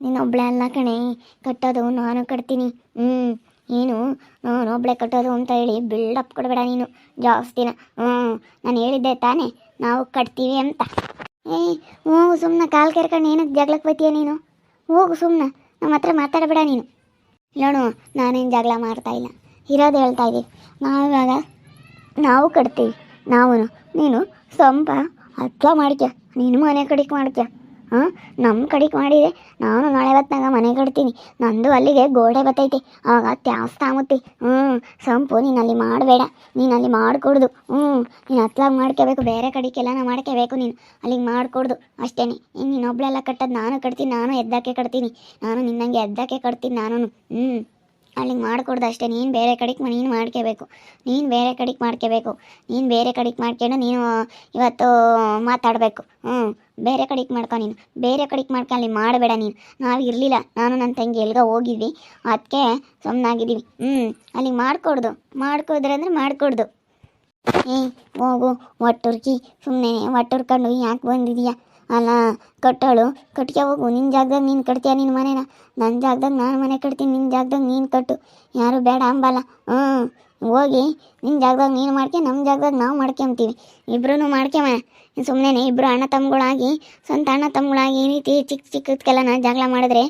ನೀನೊಬ್ಳೆ ಅಲ್ಲ ಕಣೆ, ಕಟ್ಟೋದು ನಾನು ಕಟ್ತೀನಿ. ಹ್ಞೂ ಏನು? ನಾನು ಒಬ್ಳೆ ಕಟ್ಟೋದು ಅಂತ ಹೇಳಿ ಬಿಲ್ಡಪ್ ಕೊಡಬೇಡ ನೀನು. ಜಾಸ್ತಿನ. ಹ್ಞೂ ನಾನು ಹೇಳಿದ್ದೆ ತಾನೇ, ನಾವು ಕಟ್ತೀವಿ ಅಂತ. ಏ ಹೋಗು ಸುಮ್ಮನೆ ಕಾಲು ಕೆರ್ಕೊಂಡು ಏನಕ್ಕೆ ಜಗಳಕ್ಕೆ ಬೈತೀಯ ನೀನು? ಹೋಗು ಸುಮ್ಮನೆ ನಮ್ಮ ಹತ್ರ ಮಾತಾಡಬೇಡ ನೀನು. ನೋಡು ನಾನೇನು ಜಗಳ ಮಾಡ್ತಾಯಿಲ್ಲ ಇರೋದು ಹೇಳ್ತಾ ಇದ್ದೀವಿ ಇವಾಗ ನಾವು ಕಟ್ತೀವಿ. ನಾವು ನೀನು ಸ್ವಲ್ಪ ಹತ್ಲ ಮಾಡ್ಕ್ಯ, ನೀನು ಮನೆ ಕಡೆಗೆ ಮಾಡ್ಕ್ಯ? ಹಾಂ? ನಮ್ಮ ಕಡೆಗೆ ಮಾಡಿದೆ ನಾನು ನಾಳೆ ಹೊತ್ನಾಗ ಮನೆ ಕಟ್ತೀನಿ. ನಂದು ಅಲ್ಲಿಗೆ ಗೋಡೆ ಬತ್ತೈತಿ. ಆವಾಗ ತ್ಯಾಸ್ತ ತಾಮುತ್ತಿ ಹ್ಞೂ ಸಂಪು ನೀನು ಅಲ್ಲಿ ಮಾಡಬೇಡ. ನೀನು ಅಲ್ಲಿ ಮಾಡಿಕೊಡ್ದು. ಹ್ಞೂ ನೀನು ಹತ್ಲಾಗ ಮಾಡ್ಕೋಬೇಕು ಬೇರೆ ಕಡಿಗೆಲ್ಲ ಮಾಡ್ಕೋಬೇಕು ನೀನು. ಅಲ್ಲಿಗೆ ಮಾಡಿಕೊಡ್ದು. ಅಷ್ಟೇ ನೀನು ನೀನೊಬ್ಳೆಲ್ಲ ಕಟ್ಟೋದು ನಾನು ಕಟ್ತೀನಿ, ನಾನು ಎದ್ದಕ್ಕೆ ಕಟ್ತೀನಿ. ನಾನು ನಿನ್ನಂಗೆ ಎದ್ದಕ್ಕೆ ಕಟ್ತೀನಿ ನಾನು ಹ್ಞೂ ಅಲ್ಲಿಗೆ ಮಾಡ್ಕೊಡ್ದು ಅಷ್ಟೇ. ನೀನು ಬೇರೆ ಕಡೆಗೆ ನೀನು ಮಾಡ್ಕೋಬೇಕು ನೀನು ಬೇರೆ ಕಡೆಗೆ ಮಾಡ್ಕೋಬೇಕು ನೀನು ಬೇರೆ ಕಡೆಗೆ ಮಾಡ್ಕೊಂಡು ನೀನು ಇವತ್ತು ಮಾತಾಡಬೇಕು. ಹ್ಞೂ ಬೇರೆ ಕಡೆಗೆ ಮಾಡ್ಕೊ ನೀನು. ಬೇರೆ ಕಡೆಗೆ ಮಾಡ್ಕೊ, ಅಲ್ಲಿ ಮಾಡಬೇಡ ನೀನು. ನಾವು ಇರಲಿಲ್ಲ. ನಾನು ನನ್ನ ತಂಗಿ ಎಲ್ಗ ಹೋಗಿದ್ವಿ. ಅದಕ್ಕೆ ಸುಮ್ಮನಾಗಿದ್ದೀವಿ ಹ್ಞೂ ಅಲ್ಲಿಗೆ ಮಾಡ್ಕೊಡ್ದು. ಮಾಡ್ಕೋದ್ರೆ ಅಂದರೆ ಮಾಡ್ಕೊಡ್ದು. ಏ ಹೋಗು. ಒಟ್ಟುರ್ಕಿ. ಸುಮ್ಮನೆ ಒಟ್ಟುರ್ಕೊಂಡು ಯಾಕೆ ಬಂದಿದೀಯ? ಅಲ್ಲ, ಕಟ್ಟೋಳು, ಕಟ್ಕೆ ಹೋಗು. ನಿನ್ನ ಜಾಗದಾಗ ನೀನು ಕಟ್ತೀಯ ನಿನ್ನ ಮನೇನ? ನನ್ನ ಜಾಗದಾಗ ನಾನು ಮನೆ ಕಟ್ತೀನಿ ನಿನ್ನ ಜಾಗದಾಗ ನೀನು ಕಟ್ಟು. ಯಾರು ಬೇಡ ಅಂಬಲ್ಲ. ಹ್ಞೂ, ಹೋಗಿ. ನಿನ್ನ ಜಾಗದಾಗ ನೀನು ಮಾಡ್ಕೆ ನಮ್ಮ ಜಾಗದಾಗ ನಾವು ಮಾಡ್ಕೊಂತೀವಿ ಇಬ್ರು ಮಾಡ್ಕೊಂಬ ಸುಮ್ಮನೆ ಇಬ್ಬರು ಅಣ್ಣ ತಮ್ಮಗಳಾಗಿ, ಸ್ವಂತ ಅಣ್ಣ ತಮ್ಮಗಳಾಗಿ ಈ ರೀತಿ ಚಿಕ್ಕ ಚಿಕ್ಕದಕ್ಕೆಲ್ಲ ನಾನು ಜಗಳ ಮಾಡಿದ್ರೆ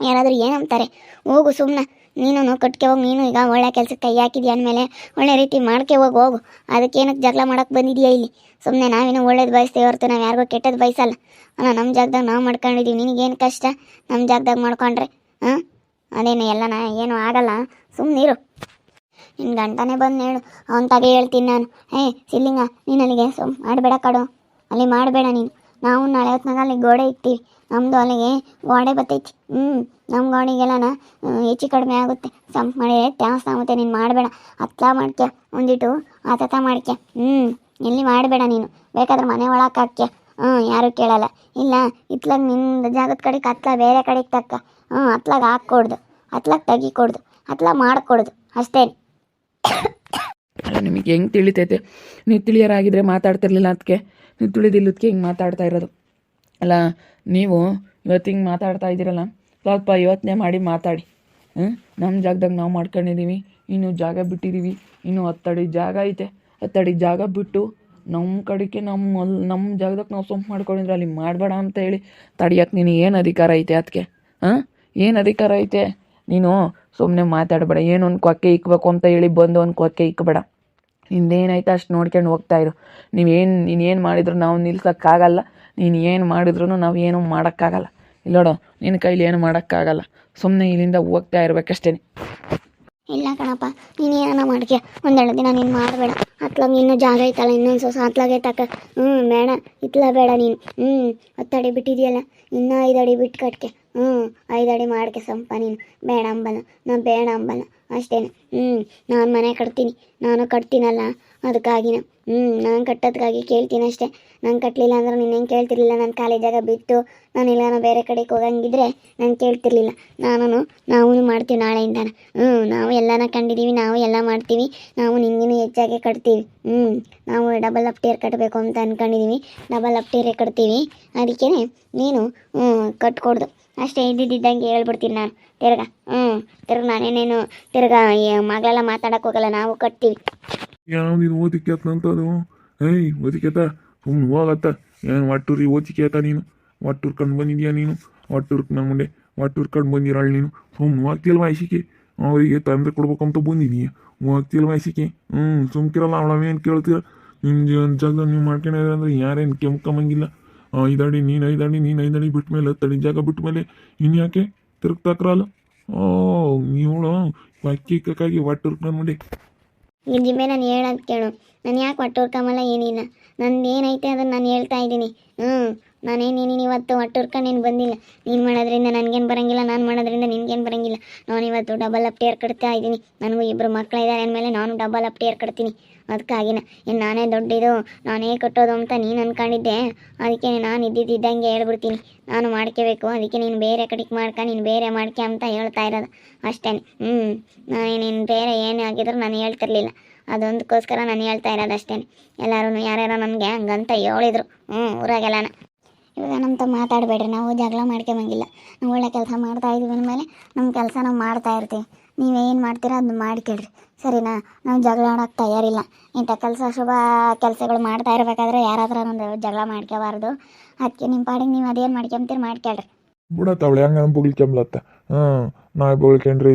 ಯಾರಾದರೂ ಏನಂತಾರೆ ಹೋಗು ಸುಮ್ಮನೆ ನೀನು ಕಟ್ಕೆ ಹೋಗಿ, ನೀನು ಈಗ ಒಳ್ಳೆ ಕೆಲಸಕ್ಕೆ ಕೈ ಹಾಕಿದ್ಯಾ ಅಂದಮೇಲೆ ಒಳ್ಳೆ ರೀತಿ ಮಾಡ್ಕೆ ಹೋಗಿ, ಹೋಗು. ಅದಕ್ಕೆ ಏನಕ್ಕೆ ಜಗಳ ಮಾಡೋಕ್ಕೆ ಬಂದಿದೆಯಾ ಇಲ್ಲಿ? ಸುಮ್ಮನೆ ನಾವೇನು ಒಳ್ಳೇದು ಬಯಸ್ತೇವೆ ಹೊರತು ನಾವು ಯಾರಿಗೂ ಕೆಟ್ಟದ್ದು ಬಯಸಲ್ಲ. ಅಲ್ಲ ನಮ್ಮ ಜಾಗದಾಗ ನಾವು ಮಾಡ್ಕೊಂಡಿದ್ದೀವಿ ನಿನಗೇನು ಕಷ್ಟ? ನಮ್ಮ ಜಾಗದಾಗ ಮಾಡ್ಕೊಂಡ್ರೆ, ಹಾಂ? ಅದೇನು, ಎಲ್ಲ ನಾ ಏನು ಆಗಲ್ಲ. ಸುಮ್ಮನಿರು ನಿನ್ನ ಗಂಟನೇ ಬಂದು ಹೇಳು. ಅವನ ತಗೆ ಹೇಳ್ತೀನಿ ನಾನು. ಏ, ಸಿಲ್ಲಿಂಗ, ನೀನು ಅಲ್ಲಿಗೆ ಸುಮ್ ಮಾಡಬೇಡ ಕಡು. ಅಲ್ಲಿ ಮಾಡಬೇಡ ನೀನು. ನಾವು ನಾಳೆ ಹೊತ್ನಾಗ ಅಲ್ಲಿ ಗೋಡೆ ಇಕ್ತೀವಿ ನಮ್ಮದು ಅಲ್ಲಿಗೆ ಗೋಡೆ ಬತ್ತೈತಿ. ಹ್ಞೂ ನಮ್ಮ ಗೋಡೆಗೆಲ್ಲನ ಹೆಚ್ಚು ಕಡಿಮೆ ಆಗುತ್ತೆ. ಸಂಪ್ ಮಾಡಿದ್ರೆ ಟ್ಯಾನ್ಸ್ ಆಗುತ್ತೆ. ನೀನು ಮಾಡಬೇಡ. ಹತ್ಲ ಮಾಡ್ಕ್ಯ ಒಂದಿಟ್ಟು ಆತತ ಮಾಡ್ಕ್ಯ ಹ್ಞೂ ಎಲ್ಲಿ ಮಾಡಬೇಡ ನೀನು? ಬೇಕಾದ್ರೆ ಮನೆ ಒಳಗೆ ಹಾಕ್ಯ ಹ್ಞೂ ಯಾರು ಕೇಳಲ್ಲ. ಇಲ್ಲ, ಇತ್ಲಾಗ ನಿನ್ನ ಜಾಗದ ಕಡೆಗೆ ಹತ್ಲ ಬೇರೆ ಕಡೆಗೆ ತಕ್ಕ ಹ್ಞೂ ಹತ್ಲಾಗ ಹಾಕ್ಕೊಡ್ದು. ಹತ್ಲಾಗ ತೆಗಿಕೊಡ್ದು. ಹತ್ಲಾಗ ಮಾಡಿಕೊಡ್ದು. ಅಷ್ಟೇ. ಅಲ್ಲ, ನಿಮಗೆ ಹೆಂಗೆ ತಿಳಿತೈತೆ? ನೀವು ತಿಳಿಯರಾಗಿದ್ದರೆ ಮಾತಾಡ್ತಿರ್ಲಿಲ್ಲ ಅದಕ್ಕೆ ನೀವು ತಿಳಿದಿಲ್ಲದಕ್ಕೆ ಹಿಂಗೆ ಮಾತಾಡ್ತಾ ಇರೋದು? ಅಲ್ಲ ನೀವು ಇವತ್ತು ಮಾತಾಡ್ತಾ ಇದ್ದೀರಲ್ಲ ಸ್ವಲ್ಪ ಯೋಚನೆ ಮಾಡಿ ಮಾತಾಡಿ. ನಮ್ಮ ಜಾಗದಾಗ ನಾವು ಮಾಡ್ಕೊಂಡಿದ್ದೀವಿ ಇನ್ನು ಜಾಗ ಬಿಟ್ಟಿದ್ದೀವಿ ಇನ್ನು ಹತ್ತಡಿ ಜಾಗ ಐತೆ. ಹತ್ತಡಿ ಜಾಗ ಬಿಟ್ಟು ನಮ್ಮ ಕಡೆಗೆ ನಮ್ಮ ನಮ್ಮ ಜಾಗದಾಗ ನಾವು ಸೊಂಪು ಮಾಡ್ಕೊಂಡಿದ್ರೆ ಅಲ್ಲಿ ಮಾಡಬೇಡ ಅಂತ ಹೇಳಿ ತಡಿಯಕ್ಕೆ ನೀನು ಏನು ಅಧಿಕಾರ ಐತೆ ಅದಕ್ಕೆ ಹಾಂ? ಏನು ಅಧಿಕಾರ ಐತೆ? ನೀನು ಸುಮ್ಮನೆ ಮಾತಾಡಬೇಡ, ಏನು ಒಂದು ಕೊಕ್ಕೆ ಇಕ್ಬೇಕು ಅಂತ ಹೇಳಿ ಬಂದು ಒಂದು ಕೊಕ್ಕೆ ಇಕ್ಬೇಡ. ನಿಂದೇನೈತೆ ಅಷ್ಟು ನೋಡ್ಕೊಂಡು ಹೋಗ್ತಾ ಇರು. ನೀವೇನು ನೀನೇನು ಮಾಡಿದ್ರು ನಾವು ನಿಲ್ಸೋಕ್ಕಾಗಲ್ಲ. ನೀನು ಏನು ಮಾಡಿದ್ರು ನಾವು ಏನು ಮಾಡೋಕ್ಕಾಗಲ್ಲ. ಇಲ್ಲ ನೋಡು ನಿನ್ನ ಕೈಲಿ ಏನು ಮಾಡೋಕ್ಕಾಗಲ್ಲ. ಸುಮ್ಮನೆ ಇಲ್ಲಿಂದ ಹೋಗ್ತಾ ಇರಬೇಕಷ್ಟೇ ಇಲ್ಲ ಕಣಪ್ಪ, ನೀನು ಏನೋ ಮಾಡ್ಕೆ ಒಂದೆರಡು ದಿನ ನೀನು ಮಾಡಬೇಡ. ಹತ್ಲಾಗ ಇನ್ನೂ ಜಾಗ ಐತಲ್ಲ, ಇನ್ನೊಂದು ಸೊಸ ಹತ್ಲಾಗೆ ತಕ. ಹ್ಞೂ ಬೇಡ, ಇತ್ಲ ಬೇಡ ನೀನು. ಹ್ಞೂ ಹತ್ತಡಿ ಬಿಟ್ಟಿದೆಯಲ್ಲ, ಇನ್ನೂ ಐದು ಅಡಿ ಬಿಟ್ಟು ಕಟ್ಕೆ ಹ್ಞೂ ಐದು ಅಡಿ ಮಾಡ್ಕೆ ಸಂಪ ನೀನು. ಬೇಡ ಅಂಬಲ್ಲ ನಾನು ಬೇಡ ಅಂಬಲ್ಲ, ಅಷ್ಟೇನೆ. ಹ್ಞೂ ನಾನು ಮನೆ ಕಟ್ತೀನಿ, ನಾನು ಕಟ್ತೀನಲ್ಲ. ಅದಕ್ಕಾಗಿನ ಹ್ಞೂ ನಾನು ಕಟ್ಟೋದಕ್ಕಾಗಿ ಕೇಳ್ತೀನಿ ಅಷ್ಟೇ. ನಾನು ಕಟ್ಟಲಿಲ್ಲ ಅಂದ್ರೆ ನೀನು ಹೆಂಗೆ ಕೇಳ್ತಿರ್ಲಿಲ್ಲ? ನಾನು ಕಾಲೇಜಾಗ ಜಾಗ ಬಿಟ್ಟು ನಾನು ಇಲ್ಲಾನು ಬೇರೆ ಕಡೆಗೆ ಹೋಗಂಗಿದ್ರೆ ನಾನು ಕೇಳ್ತಿರ್ಲಿಲ್ಲ. ನಾನು ನಾವು ಮಾಡ್ತೀವಿ ನಾಳೆಯಿಂದ ಹ್ಞೂ ನಾವು ಎಲ್ಲನ ಕಂಡಿದ್ದೀವಿ ನಾವು ಎಲ್ಲ ಮಾಡ್ತೀವಿ. ನಾವು ನಿನ್ಗಿನೂ ಹೆಚ್ಚಾಗಿ ಕಟ್ತೀವಿ. ಹ್ಞೂ ನಾವು ಡಬಲ್ ಅಪ್ ಟೇರ್ ಕಟ್ಟಬೇಕು ಅಂತ ಅಂದ್ಕೊಂಡಿದ್ದೀವಿ ಡಬಲ್ ಅಪ್ ಟೇರೇ ಕಟ್ತೀವಿ. ಅದಕ್ಕೆ ನೀನು ಹ್ಞೂ ಕಟ್ಕೊಡ್ದು. ಅಷ್ಟೇ ಇದ್ದಿದ್ದಂಗೆ ಹೇಳ್ಬಿಡ್ತೀನಿ ನಾನು. ತಿರ್ಗ ಹ್ಞೂ ತಿರ್ಗ ನಾನೇನೇನು, ತಿರ್ಗಾ ಮಗಳೆಲ್ಲ ಮಾತಾಡೋಕ್ಕೋಗಲ್ಲ ನಾವು ಕಟ್ತೀವಿ. ಯಾವ ನೀನು ಅದು? ಏಯ್ ಓದಿಕೆತ ಸುಮ್ಮನೆ ಹೋಗತ್ತ. ಏನು ಒಟ್ಟೂರಿ ಓದಿಕೆತ ನೀನು? ಒಟ್ಟೂರ್ಕೊಂಡು ಬಂದಿದ್ಯಾ ನೀನು? ಒಟ್ಟೂರ್ಕ್ ನಮ್ಮ ಮುಂದೆ ಒಟ್ಟೂರ್ಕೊಂಡು ಬಂದಿರಾಳು ನೀನು? ಸುಮ್ಮನೆ ಹೋಗ್ತಿಲ್ಲ ಐಸಿಕೆ ಅವರಿಗೆ ತೊಂದರೆ ಕೊಡ್ಬೇಕಂತ ಬಂದಿದೀಯ. ಹೋಗ್ತಿಲ್ಲ ಐಸಿಕೆ ಹ್ಞೂ ಸುಮ್ಕಿರಲ್ಲ ಅವಳವೇನು ಕೇಳ್ತೀರ ನಿಮ್ಮ ಜಾಗ ನೀವು ಮಾಡ್ಕೊಂಡಿದ್ರೆ ಅಂದ್ರೆ ಯಾರೇನು ಕೆಮ್ಕೊಂಬಂಗಿಲ್ಲ ಐದಾಡಿ ನೀನು ಐದಾಡಿ ನೀನು ಐದಾಡಿ ಬಿಟ್ಟ ಮೇಲೆ ಜಾಗ ಬಿಟ್ಟ ಮೇಲೆ ಇನ್ಯಾಕೆ ತಿರುಗ್ತಾಕ್ರಲ್ಲ ಓ, ನೀವು ಅಕ್ಕಿ ಕಕ್ಕಾಗಿ ಒಟ್ಟೂರ್ಕ್ ನನ್ನ ಜಿಮ್ಮೆ ನಾನು ಹೇಳೋದು ಕೇಳು. ನಾನು ಯಾಕೆ ಒಟ್ಟೂರ್ಕಮಲ್ಲ ಏನಿಲ್ಲ. ನಂದು ಏನೈತೆ ಅದನ್ನು ನಾನು ಹೇಳ್ತಾ ಇದ್ದೀನಿ. ಹ್ಞೂ ನಾನೇನು ನೀನು ಇವತ್ತು ಒಟ್ಟುರ್ಕ ನೀನು ಬಂದಿಲ್ಲ. ನೀನು ಮಾಡೋದ್ರಿಂದ ನನಗೇನು ಬರೋಂಗಿಲ್ಲ, ನಾನು ಮಾಡೋದ್ರಿಂದ ನಿನಗೇನು ಬರೋಂಗಿಲ್ಲ. ನಾನು ಇವತ್ತು ಡಬಲ್ ಅಪ್ಟೇರ್ ಕಟ್ತಾ ಇದ್ದೀನಿ. ನನಗೂ ಇಬ್ಬರು ಮಕ್ಕಳಿದ್ದಾರೆ ಅಂದಮೇಲೆ ನಾನು ಡಬಲ್ ಅಪ್ ಟೇರ್ ಕಟ್ತೀನಿ. ಅದಕ್ಕಾಗಿನ. ಇನ್ನು ನಾನೇ ದೊಡ್ಡದು, ನಾನೇ ಕಟ್ಟೋದು ಅಂತ ನೀನು ಅಂದ್ಕೊಂಡಿದ್ದೆ ಅದಕ್ಕೆ ನಾನು ಇದ್ದಿದ್ದಂಗೆ ಹೇಳ್ಬಿಡ್ತೀನಿ. ನಾನು ಮಾಡ್ಕೋಬೇಕು. ಅದಕ್ಕೆ ನೀನು ಬೇರೆ ಕಡೆಗೆ ಮಾಡ್ಕ, ನೀನು ಬೇರೆ ಮಾಡ್ಕೆ ಅಂತ ಹೇಳ್ತಾ ಇರೋದು. ಅಷ್ಟೇ ಹ್ಞೂ ನಾನು ನೀನು ಬೇರೆ ಏನೇ ಆಗಿದ್ರು ನಾನು ಹೇಳ್ತಿರ್ಲಿಲ್ಲ. ಅದೊಂದಕ್ಕೋಸ್ಕರ ನಾನು ಹೇಳ್ತಾ ಇರೋದು ಅಷ್ಟೇ ಎಲ್ಲರೂ ಯಾರ್ಯಾರೋ ನನಗೆ ಹಂಗಂತ ಹೇಳಿದ್ರು. ಹ್ಞೂ ಊರಾಗೆಲ್ಲನ. ಇವಾಗ ನಮ್ಮ ತ ಮಾತಾಡಬೇಡ್ರಿ, ನಾವು ಜಗಳ ಮಾಡ್ಕೊಂಬಂಗಿಲ್ಲ. ನಾವು ಒಳ್ಳೆ ಕೆಲಸ ಮಾಡ್ತಾ ಇದೀವಿ ಅಂದಮೇಲೆ ನಮ್ಮ ಕೆಲಸ ನಾವು ಮಾಡ್ತಾ ಇರ್ತೀವಿ. ನೀವೇನು ಮಾಡ್ತೀರಾ ಅದನ್ನ ಮಾಡ್ಕೊಳ್ರಿ ಸರಿನಾ? ನಾವು ಜಗಳ ಆಡೋಕ್ಕೆ ತಯಾರಿಲ್ಲ. ಇಂಥ ಕೆಲಸ, ಶುಭ ಕೆಲಸಗಳು ಮಾಡ್ತಾ ಇರಬೇಕಾದ್ರೆ ಯಾರ ಒಂದು ಜಗಳ ಮಾಡ್ಕೋಬಾರ್ದು. ಅದಕ್ಕೆ ನಿಮ್ಮ ಪಾಡಿಗೆ ನೀವು ಅದೇನು ಮಾಡ್ಕೊಂತೀರಿ ಮಾಡ್ಕೊಳ್ರಿ ಬಿಡತ್ತವಳೆ ಹೆಂಗ ಬೊಗಳ್ಕೊಂಬ್ಲತ್ತ ಹಾಂ ನಾ ಬೊಗಳ್ಕೊಂಡ್ರೆ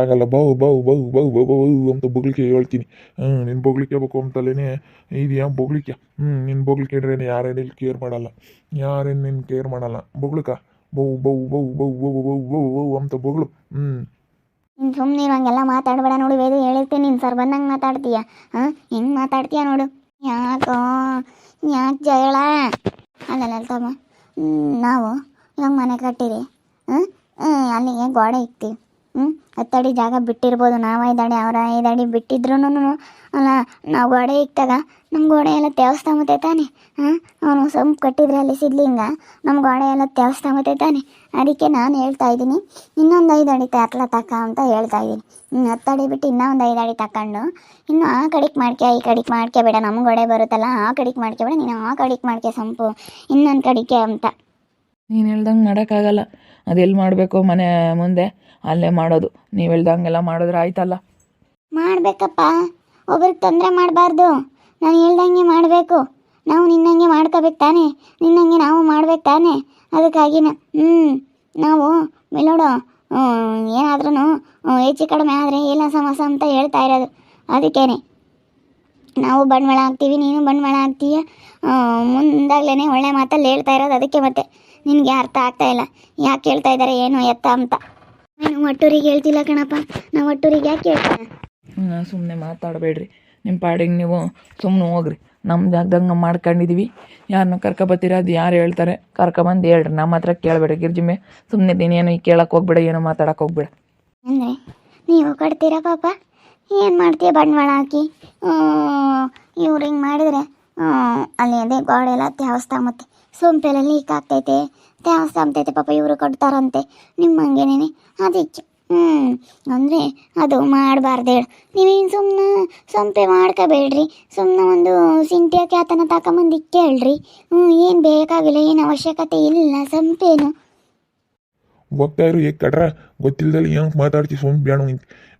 ಆಗಲ್ಲ ಬೌ ಬೌ ಬೌ ಬೌ ಬೌ ಬೌ ಅಂತ ಬೊಗಳಿಕೆ ಹೇಳ್ತೀನಿ ಹ್ಞೂ ನಿನ್ನ ಬೊಗಳಿಕೆಬೇಕು ಅಂತಲೇ ಇದೆಯಾ ಬೊಗಳಿಕೆ ಹ್ಞೂ ನಿನ್ನ ಬೊಗಳಿಕೊಂಡ್ರೆ ಯಾರೇನು ಕೇರ್ ಮಾಡಲ್ಲ ಯಾರೇನು ನಿನ್ನ ಕೇರ್ ಮಾಡಲ್ಲ ಬೊಗ್ಳಕ ಬೌ ಬೌ ಬೌ ಬೌ ಬೌ ಬೌ ಬೌ ಬೌ ಅಂತ ಬೊಗಳು ಹ್ಞೂ ನೀನು ಸುಮ್ಮನೆ ಇರುವಂಗೆಲ್ಲ ಮಾತಾಡಬೇಡ ನೋಡು ವೇದ ಹೇಳಿರ್ತೀನಿ ನೀನು ಸರ್ ಬಂದಂಗೆ ಮಾತಾಡ್ತೀಯ ಹಾಂ ಹೆಂಗೆ ಮಾತಾಡ್ತೀಯ ನೋಡು ಯಾಕೋ ಯಾಕೆ ಜಗಳ ಅಲ್ಲಲ್ಲ ತಮ್ಮ ನಾವು ಇವಾಗ ಮನೆ ಕಟ್ಟಿರಿ? ಅಲ್ಲಿಗೆ ಗೋಡೆ ಇಕ್ತೀವಿ ಹ್ಞೂ ಹತ್ತಡಿ ಜಾಗ ಬಿಟ್ಟಿರ್ಬೋದು. ನಾವು ಐದಡಿ, ಅವರ ಐದಡಿ ಬಿಟ್ಟಿದ್ರು ಅಲ್ಲ, ನಾವು ಗೋಡೆ ಇಕ್ತಾಗ ನಮ್ಮ ಗೋಡೆ ಎಲ್ಲ ದೇವಸ್ಥಾನತ್ತೆ ತಾನೆ. ಹಾಂ? ಅವನು ಸಂಪ್ ಕಟ್ಟಿದ್ರೆ ಅಲ್ಲಿ ಸಿದ್ಲಿಂಗ ನಮ್ಮ ಗೋಡೆ ಎಲ್ಲ ದೇವಸ್ಥಾನತ್ತೆ ತಾನೆ. ಅದಕ್ಕೆ ನಾನು ಹೇಳ್ತಾ ಇದ್ದೀನಿ, ಇನ್ನೊಂದು ಐದು ಅಡಿ ತತ್ಲ ತಕ್ಕ ಅಂತ ಹೇಳ್ತಾ ಇದ್ದೀನಿ. ಹ್ಞೂ ಹತ್ತು ಅಡಿ ಬಿಟ್ಟು ಇನ್ನೂ ಒಂದು ಐದು ಅಡಿ ತಕೊಂಡು, ಇನ್ನು ಆ ಕಡೆಗೆ ಮಾಡ್ಕೆ, ಈ ಕಡೆಗೆ ಮಾಡ್ಕೋಬೇಡ ನಮ್ಮ ಗೋಡೆ ಬರುತ್ತಲ್ಲ, ಆ ಕಡೆಗೆ ಮಾಡ್ಕೋಬೇಡ ನೀನು ಆ ಕಡೆಗೆ ಮಾಡ್ಕೆ ಸಂಪು, ಇನ್ನೊಂದು ಕಡಿಕೆ ಅಂತ. ನೀನು ಹೇಳ್ದಂಗೆ ಮಾಡೋಕ್ಕಾಗಲ್ಲ. ಅದೆಲ್ಲಿ ಮಾಡಬೇಕು ಮನೆ ಮುಂದೆ, ಅಲ್ಲೇ ಮಾಡೋದು. ನೀವು ಹೇಳ್ದಂಗೆಲ್ಲ ಮಾಡಿದ್ರೆ ಆಯ್ತಲ್ಲ. ಮಾಡಬೇಕಪ್ಪ. ಒಬ್ರಿಗೆ ತೊಂದರೆ ಮಾಡಬಾರ್ದು. ನಾನು ಹೇಳ್ದಂಗೆ ಮಾಡಬೇಕು. ನಾವು ನಿನ್ನಂಗೆ ಮಾಡ್ಕೋಬೇಕು ತಾನೇ. ನಿನ್ನಂಗೆ ನಾವು ಮಾಡ್ಬೇಕು ತಾನೇ. ಅದಕ್ಕಾಗಿನ ಹ್ಞೂ ನಾವು ಮೇಲೋಡು ಏನಾದ್ರೂ ಹೆಚ್ಚು ಕಡಿಮೆ ಆದರೆ ಇಲ್ಲ ಸಮಸ ಅಂತ ಹೇಳ್ತಾ ಇರೋದು. ಅದಕ್ಕೇನೆ. ನಾವು ಬಂಡವಾಳ ಹಾಕ್ತೀವಿ ನೀನು ಬಂಡವಾಳ ಹಾಕ್ತೀಯ ಮುಂದಾಗ್ಲೇ ಒಳ್ಳೆ ಮಾತಲ್ಲಿ ಹೇಳ್ತಾ ಇರೋದು. ಅದಕ್ಕೆ ಮತ್ತೆ ನಿನಗೆ ಅರ್ಥ ಆಗ್ತಾ ಇಲ್ಲ. ಯಾಕೆ ಹೇಳ್ತಾ ಇದ್ದಾರೆ ಏನು ಎತ್ತ ಅಂತ. ನೀನು ಒಟ್ಟೂರಿಗೆ ಹೇಳ್ತಿಲ್ಲ ಕಣಪ್ಪ. ನಾವು ಒಟ್ಟೂರಿಗೆ ಯಾಕೆ ಹೇಳ್ತೀನಿ ಸುಮ್ಮನೆ ಮಾತಾಡಬೇಡ್ರಿ. ನಿಮ್ಮ ಪಾಡಿಗೆ ನೀವು ಸುಮ್ಮನೆ ಹೋಗ್ರಿ. ನಮ್ಮ ಜಾಗದಾಗ ನಾವು ಮಾಡ್ಕೊಂಡಿದ್ದೀವಿ ಯಾರನ್ನ ಕರ್ಕೊಬತ್ತೀರ ಅದು ಯಾರು ಹೇಳ್ತಾರೆ? ಕರ್ಕೊಬಂದು ಹೇಳ್ರಿ. ನಮ್ಮ ಹತ್ರ ಕೇಳಬೇಡ ಗಿರ್ಜಿಮೆ ಸುಮ್ಮನೆ ನೀನೇನು ಈ ಕೇಳಕ್ಕೆ ಹೋಗ್ಬೇಡ ಏನೋ ಮಾತಾಡಕ್ಕೆ ಹೋಗ್ಬೇಡ. ಅಂದರೆ ನೀವು ಕಟ್ತೀರಾ ಪಾಪ? ಏನು ಮಾಡ್ತೀಯ ಬಂಡವಾಳ ಹಾಕಿ? ಇವ್ರು ಹಿಂಗೆ ಮಾಡಿದರೆ? ಅಲ್ಲಿ ಅದೇ ಗೋಡೆ ಎಲ್ಲ ತ್ಯಾವಸ್ತಾ ಮತ್ತೆ ಸೋಂಪೆಲ್ಲ ಲೀಕ್ ಆಗ್ತೈತೆ. ತ್ಯಾವಸ್ತಾ ಅಂತೈತೆ ಪಾಪ ಇವರು ಕಟ್ತಾರಂತೆ ನಿಮ್ಮ ಹಂಗೇನೇನೆ? ಅದಕ್ಕೆ ಹ್ಞೂ ಅಂದರೆ ಅದು ಮಾಡಬಾರ್ದು ಹೇಳು. ನೀವೇನು ಸುಮ್ಮನೆ ಸೊಂಪೆ ಮಾಡ್ಕೋಬೇಡ್ರಿ. ಸುಮ್ಮನೆ ಒಂದು ಸಿಂಟಿಯ ಕ್ಯಾತನ ತಗೊಂಬಂದು ಕೇಳ್ರಿ. ಹ್ಞೂ ಏನು ಬೇಕಾಗಿಲ್ಲ, ಏನು ಅವಶ್ಯಕತೆ ಇಲ್ಲ ಸಂಪೇನು ಹೋಗ್ತಾ ಇರು ಈಗ ಕಟ್ರ ಗೊತ್ತಿಲ್ದಲ್ಲಿ ಏನು ಮಾತಾಡ್ತಿ ಸುಮ್ ಬೇಡ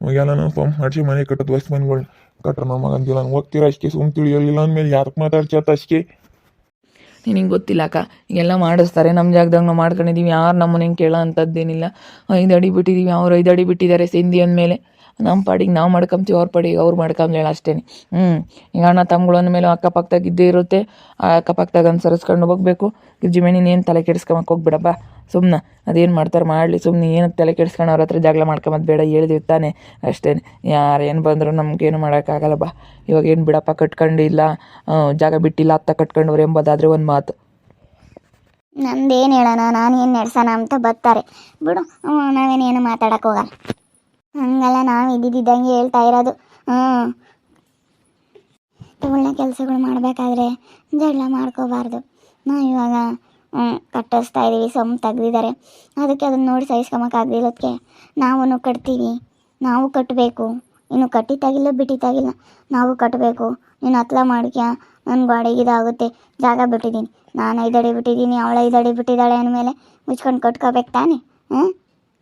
ಇವಾಗೆಲ್ಲ ನಾವು ಸುಮ್ ಮಾಡಿಸಿ ಮನೆ ಕಟ್ಟೋದು ವಸ್ತು ಮನೆಗಳು ಕಟ್ರ ನಮ್ಮ ಮಗಂದಿಲ್ಲ ನಾನು ಹೋಗ್ತೀರ ಅಷ್ಟೇ, ಸುಮ್ ತಿಳಿಯಲಿಲ್ಲ ಅಂದಮೇಲೆ ಯಾರಕ್ಕೆ ಮಾತಾಡ್ಚತ್ತ ಅಷ್ಟೇ? ನಿನಗೆ ಗೊತ್ತಿಲ್ಲ ಅಕ್ಕ ಎಲ್ಲ ಮಾಡಿಸ್ತಾರೆ ನಮ್ಮ ಜಾಗದಾಗ ನಾವು ಮಾಡ್ಕೊಂಡಿದ್ದೀವಿ ಯಾರು ನಮ್ಮನ್ನ ಹಿಂಗೆ ಕೇಳೋ ಅಂಥದ್ದೇನಿಲ್ಲ ಐದು ಅಡಿ ಬಿಟ್ಟಿದ್ದೀವಿ ಅವ್ರು ಐದು ಅಡಿ ಬಿಟ್ಟಿದ್ದಾರೆ ಸಿಂಧಿ ಅಂದಮೇಲೆ. ನಮ್ಮ ಪಾಡಿಗೆ ನಾವು ಮಾಡ್ಕೊಂತೀವಿ ಅವ್ರ ಪಾಡಿಗೆ ಅವ್ರು ಮಾಡ್ಕೊಂಬ್ಲೇಳ ಅಷ್ಟೇ ಹ್ಞೂ ಈಗ ಅಣ್ಣ ತಮ್ಮಗಳು ಅಂದಮೇಲೆ ಅಕ್ಕಪಕ್ಕದಾಗ ಇದ್ದೇ ಇರುತ್ತೆ, ಆ ಅಕ್ಕಪಕ್ಕದಾಗ ಅನುಸರಿಸ್ಕೊಂಡು ಹೋಗ್ಬೇಕು. ಗಿರ್ಜಿಮೇನಿನ ಏನು ತಲೆ ಕೆಡಿಸ್ಕೊಂಬಕ್ಕೆ ಹೋಗ್ಬಿಡಪ್ಪ ಸುಮ್ಮನೆ ಅದೇನು ಮಾಡ್ತಾರೆ ಮಾಡಲಿ ಸುಮ್ಮನೆ ಏನು ತಲೆ ಕೆಡಿಸ್ಕೊಂಡು ಅವ್ರ ಹತ್ರ ಜಗಳ ಮಾಡ್ಕೊಂಬದು ಬೇಡ, ಹೇಳಿದ್ವಿ ತಾನೆ. ಅಷ್ಟೇ ಯಾರೇನು ಬಂದರೂ ನಮಗೇನು ಮಾಡೋಕ್ಕಾಗಲ್ಲ ಬಾ. ಇವಾಗ ಏನು ಬಿಡಪ್ಪ, ಕಟ್ಕೊಂಡಿಲ್ಲ ಜಾಗ ಬಿಟ್ಟಿಲ್ಲ, ಅತ್ತ ಕಟ್ಕೊಂಡವ್ರು ಎಂಬುದಾದ್ರೆ ಒಂದು ಮಾತು. ನಂದೇನು ಹೇಳೋಣ, ನಾನು ಏನು ನಡೆಸೋಣ ಅಂತ ಬರ್ತಾರೆ ಬಿಡು ನಾವೇನೇನು ಮಾತಾಡಕ್ಕೆ ಹೋಗಲ್ಲ. ಹಂಗಲ್ಲ, ನಾವು ಇದ್ದಿದ್ದಂಗೆ ಹೇಳ್ತಾ ಇರೋದು. ಹ್ಞೂ ಒಳ್ಳೆ ಕೆಲಸಗಳು ಮಾಡಬೇಕಾದ್ರೆ ಜಗಳ ಮಾಡ್ಕೋಬಾರ್ದು. ನಾವು ಇವಾಗ ಕಟ್ಟಿಸ್ತಾ ಇದ್ದೀವಿ ಸೊಮ್ ತೆಗ್ದಿದ್ದಾರೆ. ಅದಕ್ಕೆ ಅದನ್ನು ನೋಡಿ ಸಹಿಸ್ಕೊಂಬಕ್ಕಾಗದಿಲ್ಲದಕ್ಕೆ ನಾವೂ ಕಟ್ತೀವಿ. ನಾವು ಕಟ್ಟಬೇಕು ಇನ್ನು ಕಟ್ಟಿತಾಗಿಲ್ಲ ಬಿಟ್ಟಿತಾಗಿಲ್ಲ ಬಿಟ್ಟಿ ತಾಗಿಲ್ಲ. ನಾವು ಕಟ್ಟಬೇಕು ನೀನು ಹತ್ಲ ಮಾಡ್ಕ್ಯಾ? ನನ್ನ ಬಾಡಿಗೆ ಇದಾಗುತ್ತೆ. ಜಾಗ ಬಿಟ್ಟಿದ್ದೀನಿ ನಾನು ಐದಡಿ ಬಿಟ್ಟಿದ್ದೀನಿ ಅವಳು ಐದಡಿ ಬಿಟ್ಟಿದ್ದಾಳೆ ಅಂದಮೇಲೆ ಮುಚ್ಕೊಂಡು ಕಟ್ಕೋಬೇಕು ತಾನೆ? ಹ್ಞೂ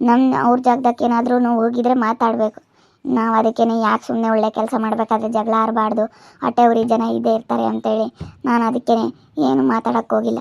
ನಮ್ಮ ಅವ್ರ ಜಾಗದಕ್ಕೆ ಏನಾದರೂ ಹೋಗಿದ್ರೆ ಮಾತಾಡಬೇಕು. ನಾವು ಅದಕ್ಕೇನೆ ಯಾಕೆ ಸುಮ್ಮನೆ ಒಳ್ಳೆ ಕೆಲಸ ಮಾಡಬೇಕಾದ್ರೆ ಜಗಳ ಆಡಬಾರ್ದು ಊರಿ ಜನ ಇದ್ದೇ ಇರ್ತಾರೆ ಅಂತೇಳಿ ನಾನು ಅದಕ್ಕೇ ಏನು ಮಾತಾಡೋಕ್ಕೆ ಹೋಗಿಲ್ಲ.